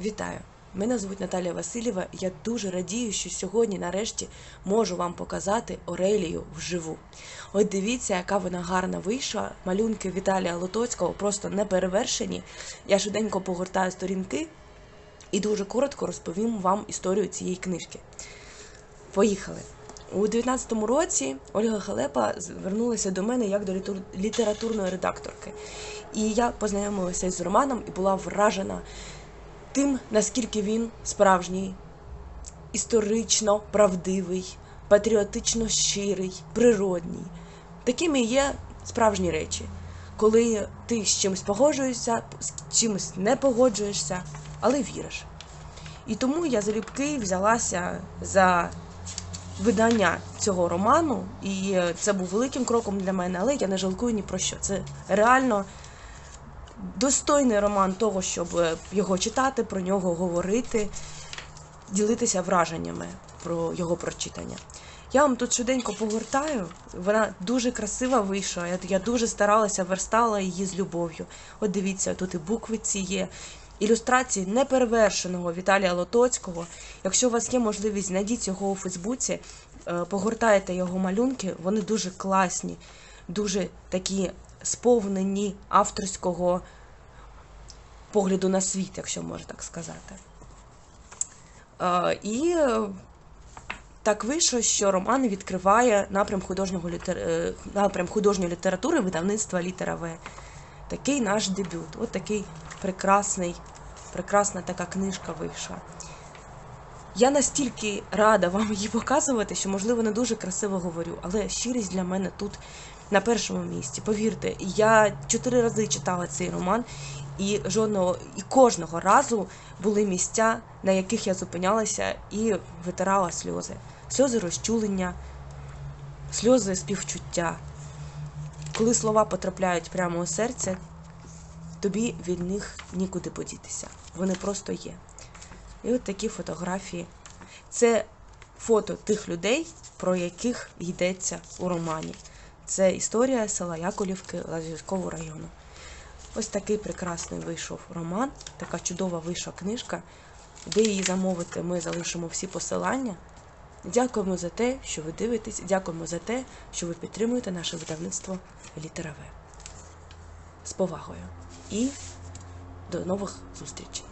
Вітаю! Мене звуть Наталія Васильєва. Я дуже радію, що сьогодні, нарешті, можу вам показати Орелію вживу. От дивіться, яка вона гарна вийшла. Малюнки Віталія Лотоцького просто не перевершені. Я швиденько погортаю сторінки і дуже коротко розповім вам історію цієї книжки. Поїхали. У 19-му році Ольга Халепа звернулася до мене як до літературної редакторки. І я познайомилася з Романом і була вражена тим, наскільки він справжній, історично правдивий, патріотично щирий, природній. Такими є справжні речі, коли ти з чимось погоджуєшся, з чимось не погоджуєшся, але віриш. І тому я залюбки взялася за видання цього роману, і це був великим кроком для мене, але я не жалкую ні про що. Це реально достойний роман того, щоб е, його читати, про нього говорити, ділитися враженнями про його прочитання. Я вам тут швиденько погортаю. Вона дуже красива вийшла. Я, дуже старалася, верстала її з любов'ю. От дивіться, тут і буквиці є. Ілюстрації неперевершеного Віталія Лотоцького. Якщо у вас є можливість, знайдіть його у Фейсбуці, е, погортайте його малюнки, вони дуже класні, дуже такі сповнені авторського погляду на світ, якщо можна так сказати. Е, І е, так вийшло, що роман відкриває напрям, художнього літер... е, напрям художньої літератури видавництва літера В. Такий наш дебют. От такий прекрасний, прекрасна така книжка вийшла. Я настільки рада вам її показувати, що, можливо, не дуже красиво говорю, але щирість для мене тут на першому місці. Повірте, я чотири рази читала цей роман, і жодного і кожного разу були місця, на яких я зупинялася і витирала сльози. Сльози розчулення, сльози співчуття. Коли слова потрапляють прямо у серце, тобі від них нікуди подітися. Вони просто є. І от такі фотографії. Це фото тих людей, про яких йдеться у романі. Це історія села Яковлівки Лазівського району. Ось такий прекрасний вийшов роман, така чудова вийшла книжка. Де її замовити, ми залишимо всі посилання. Дякуємо за те, що ви дивитесь, дякуємо за те, що ви підтримуєте наше видавництво Літера В. З повагою. І до нових зустрічей!